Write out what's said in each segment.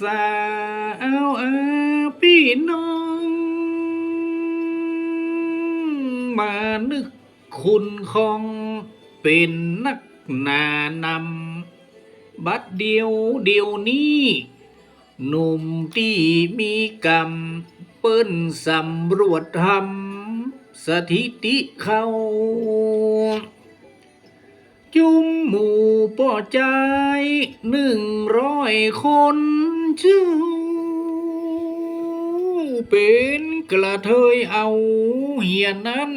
สาวอาพี่น้อง มานึกคุณของเป็นนักหนานำ บัดเดียวเดียวนี้หนุ่มที่มีกรรม เปิ้นสำรวจทำสถิติเขาจุมหมู่ป่อใจหนึ่งร้อยคน ชื่อเป็นกระเทยเอาเหียนนั้น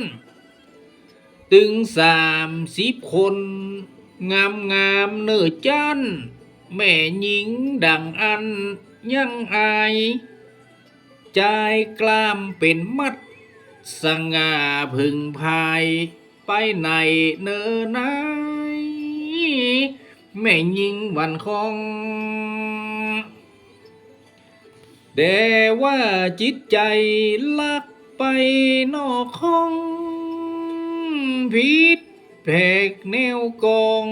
ตึงสามสิบคน งามงามเนื้อจันแม่หญิงดังอันยังอายใจกล้ามเป็นมัด สง่าพึงพายไปในเนอนายแม่ยิงวันคอง แต่ว่าจิตใจลักไปนอกห้องพิษแผกแนวกอง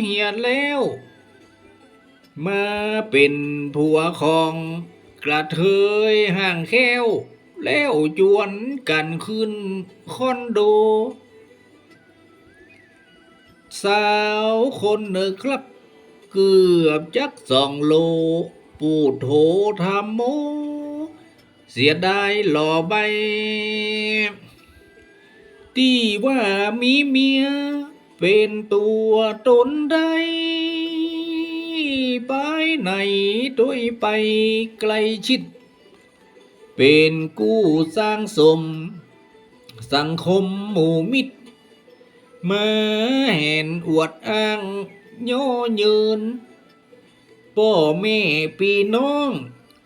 เหียดแล้ว มาเป็นผัวของกระเทยห่างแค้ว แล้วจวนกันขึ้นคอนโด สาวคนหนึ่งครับ เกือบจักสองโล ปูดโถทำโม เสียดายหล่อใบ ที่ว่ามีเมีย เป็นตัวตนใดไปไหนด้วยไปไกลชิด เป็นกู้สร้างสม สังคมหมู่มิตรมาเห็นอวดอ้างย่อยืน พ่อแม่พี่น้อง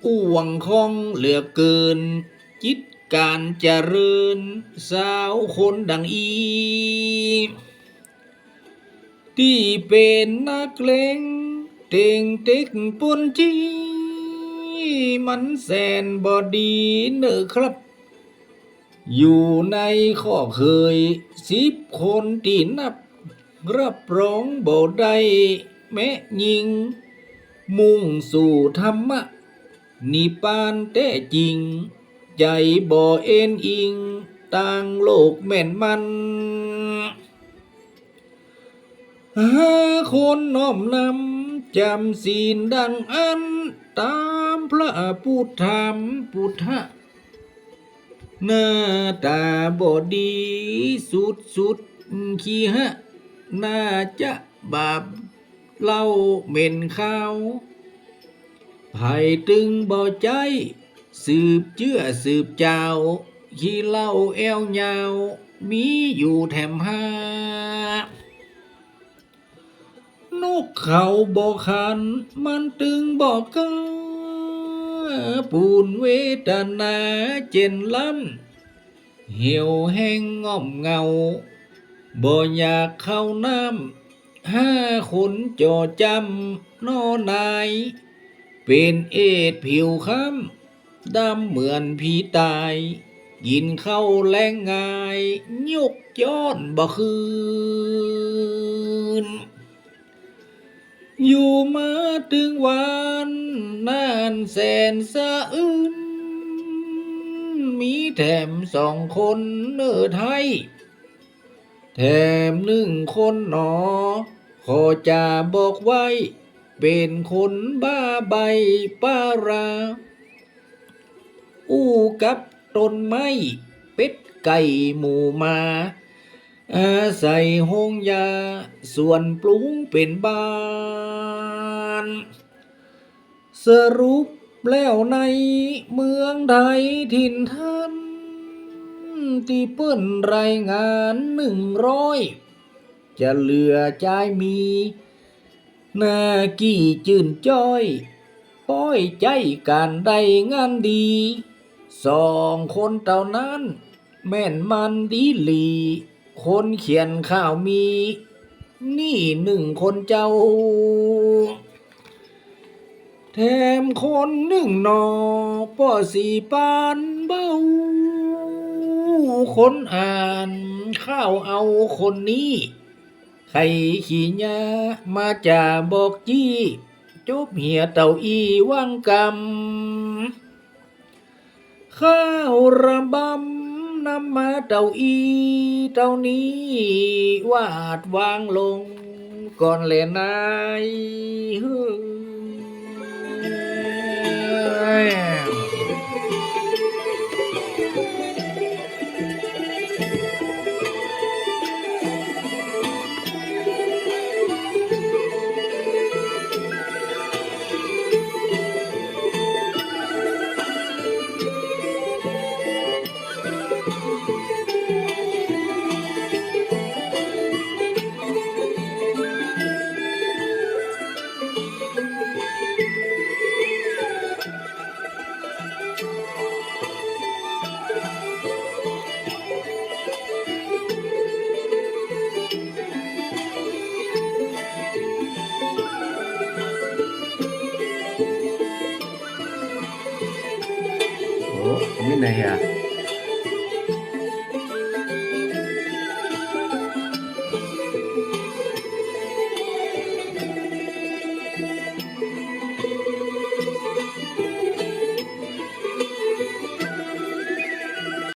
อ้วงคองเหลือเกิน จิตการเจริญสาวคนดังอี ที่เป็นนักเลงเต่งเต็กปนจีมันแสนบอดีเนอะครับ อยู่ในข้อเคยสิบคนที่นับรับรองบ่ได้แม้ยิง มุ่งสู่ธรรมะ นิพานแต่จริง ใจบ่อเอ็นอิงต่างโลกแม่นมันหาคนน้อมนำจำศีลดังอัน ตามพระพุทธธรรมพุทธะหน้าตาบอดีสุดสุดขี้ฮะ น่าจะบาป เล่าเหม็นข้าวไผ่ตึงบ่ใจ สืบเชื่อสืบเจ้าขี้เล่าแอวยาว มีอยู่แถมห้านกเขาบ่คัน มันตึงบ่กาปูนเวทนาเจนล้ำเหี่ยวแห้งง่อมเงาบ่อยากเข้าน้ำ ห้าคนจอจำนอนาย เป็นเอดผิวค้ำดำเหมือนผีตายกินเข้าแรงงายยกย้อนบ่คืน อยู่มาถึงวันนานแสนสะอื้นมีแถมสองคนเนอไทย แถมหนึ่งคนหนอ ขอจะบอกไว้ เป็นคนบ้าใบป้ารา อู้กับต้นไม้เป็ดไก่หมูมาอาศัยห้องยา ส่วนปรุงเป็นบ้าน สรุปแล้วในเมืองไทยถิ่นท่าน ที่เปิ้นรายงานหนึ่งร้อยจะเหลือใจมีหน้ากี่จื่นจ้อยป้อยใจการได้งานดี สองคนเท่านั้น แม่นมันดีหลี คนเขียนข่าวมี นี่หนึ่งคนเจ้า แถมคนหนึ่งนอป้อสีปานเบ้า คนอ่านข้าวเอาคนนี้ใครขี้ยามาจะบอกจี้จบเหียเต่าอีว่างกำข้าวระบำนำมาเต่าอีเต่านี้วาดวางลงก่อนแลนายเฮ้ย โอ้ไม่ไหนอะ